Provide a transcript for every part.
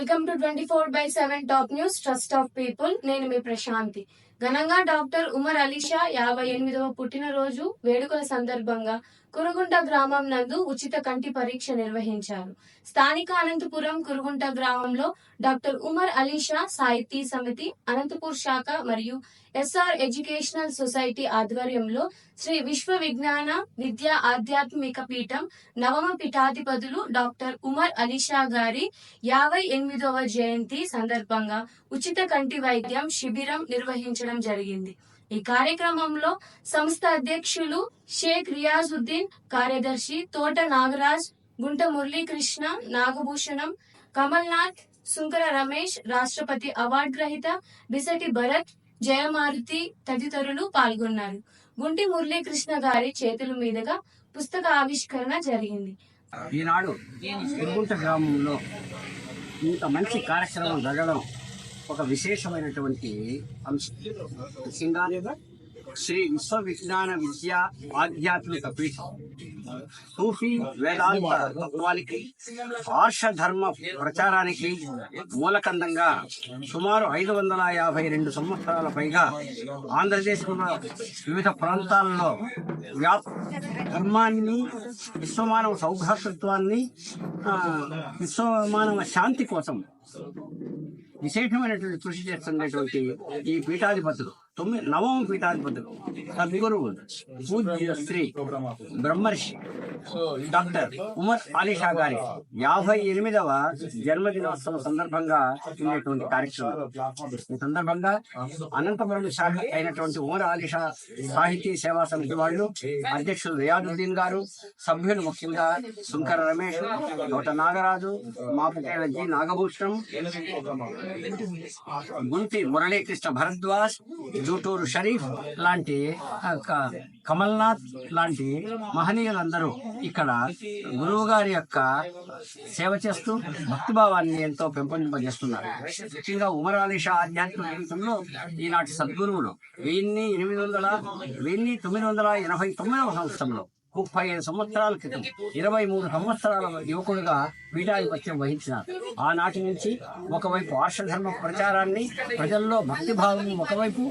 Welcome to twenty four by seven top news trust of people. నేను మీ ప్రశాంతి. ఘనంగా doctor Umar Alisha యాభై ఎనిమిదవ పుట్టినరోజు వేడుకల సందర్భంగా కురుగుంట గ్రామం నందు ఉచిత కంటి పరీక్ష నిర్వహించారు. స్థానిక అనంతపురం కురుగుంట గ్రామంలో డాక్టర్ ఉమర్ అలీషా సాహితీ సమితి అనంతపూర్ శాఖ మరియు ఎస్ఆర్ ఎడ్యుకేషనల్ సొసైటీ ఆధ్వర్యంలో శ్రీ విశ్వ విజ్ఞాన విద్యా ఆధ్యాత్మిక పీఠం నవమ పీఠాధిపతులు డాక్టర్ ఉమర్ అలీషా గారి యాభై ఎనిమిదవ జయంతి సందర్భంగా ఉచిత కంటి వైద్యం శిబిరం నిర్వహించడం జరిగింది. ఈ కార్యక్రమంలో సంస్థ అధ్యక్షులు షేక్ రియాజుద్దీన్ కార్యదర్శి తోట నాగరాజ్ గుంట మురళీకృష్ణ నాగభూషణం కమల్నాథ్ సుంకర రమేష్ రాష్ట్రపతి అవార్డు గ్రహీత బిసటి భరత్ జయమారుతి తదితరులు పాల్గొన్నారు. గుంటి మురళీకృష్ణ గారి చేతుల మీదుగా పుస్తక ఆవిష్కరణ జరిగింది. ఈనాడు గ్రామంలో ఇంత మంచి కార్యక్రమం జరగడం ఒక విశేషమైనటువంటి అంశం. ముఖ్యంగా శ్రీ విశ్వ విజ్ఞాన విద్య ఆధ్యాత్మిక పీఠం. సూఫీ వేదాంత తత్వానికి ఆర్ష ధర్మ ప్రచారానికి మూలకందంగా సుమారు ఐదు వందల యాభై రెండు సంవత్సరాల పైగా ఆంధ్రదేశంలో వివిధ ప్రాంతాల్లో వ్యాప్ ధర్మాన్ని విశ్వమానవ సౌభ్రాతృత్వాన్ని విశ్వమానవ శాంతి కోసం విశేషమైనటువంటి కృషి చేస్తున్నటువంటి ఈ పీఠాధిపతులు. తొమ్మిది నవమ పీఠాధిపతులు సద్గురువు పూజ్య శ్రీ బ్రహ్మర్షి డాక్టర్ ఉమర్ అలీషా గారి యాభై ఎనిమిదవ జన్మదినోత్సవం సందర్భంగా ఉండేటువంటి కార్యక్రమం. ఈ సందర్భంగా అనంతపురం శాఖ అయినటువంటి ఉమర్ అలీషా సాహితీ సేవా సమితి వాళ్ళు అధ్యక్షులు రియాదుద్దీన్ గారు సభ్యులు ముఖ్యంగా శంకర రమేష్ తోట నాగరాజు మాపకేల జి నాగభూషణం గుంటి మురళీకృష్ణ భరద్వాజ్ జూటూరు షరీఫ్ లాంటి కమల్నాథ్ లాంటి మహనీయులందరూ ఇక్కడ గురువు గారి యొక్క సేవ చేస్తూ భక్తిభావాన్ని ఎంతో పెంపొందింపజేస్తున్నారు. ముఖ్యంగా ఉమర్ అలీ షా ఆధ్యాత్మిక జీవితంలో ఈనాటి సద్గురువులు వెయ్యిన్ని ఎనిమిది వందల వెయ్యి తొమ్మిది వందల ఎనభై తొమ్మిదవ సంవత్సరంలో ముప్పై ఐదు సంవత్సరాల క్రితం ఇరవై మూడు సంవత్సరాల యువకుడుగా పీఠాధిపత్యం వహించినారు. ఆనాటి నుంచి ఒకవైపు ఆర్షధర్మ ప్రచారాన్ని ప్రజల్లో భక్తిభావం ఒకవైపు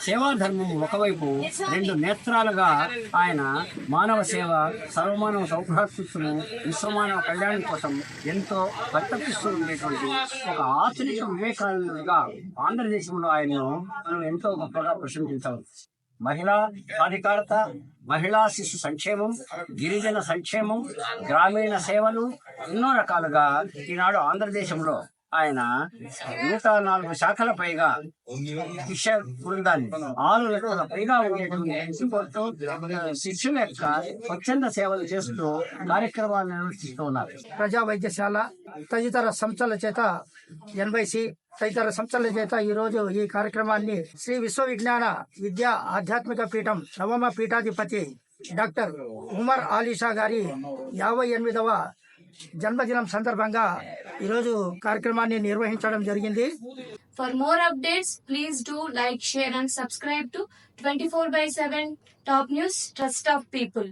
సేవాధర్మం ఒకవైపు రెండు నేత్రాలుగా ఆయన మానవ సేవ సర్వమానవ సౌభ్రాతృత్వము విశ్వమానవ కళ్యాణం కోసం ఎంతో పరితపిస్తూ ఉండేటువంటి ఒక ఆధునిక వివేకానందుడిగా ఆంధ్రదేశంలో ఆయనను మనం ఎంతో గొప్పగా ప్రశంసించవచ్చు. మహిళా సాధికారత మహిళా శిశు సంక్షేమం గిరిజన సంక్షేమం గ్రామీణ సేవలు ఎన్నో రకాలుగా ఈనాడు ఆంధ్రదేశంలో ఆయన నూట నాలుగు శాఖల పైగా శిక్ష బృందాన్ని ఆరు లక్షల పైగా ఉండేటువంటి శిష్యుల యొక్క స్వచ్ఛంద సేవలు చేస్తూ కార్యక్రమాలు నిర్వహిస్తూ ఉన్నారు. ప్రజా వైద్యశాల తదితర సంస్థల చేత ఎన్వైసి తదితర సంస్థల చేత ఈ రోజు ఈ కార్యక్రమాన్ని శ్రీ విశ్వ విజ్ఞాన విద్యా ఆధ్యాత్మిక పీఠం నవమ పీఠాధిపతి డాక్టర్ ఉమర్ ఆలీషా గారి యాభై ఎనిమిదవ జన్మదినం సందర్భంగా ఈరోజు కార్యక్రమాన్ని నిర్వహించడం జరిగింది. For more updates please do like share and subscribe to twenty four by seven top news trust of people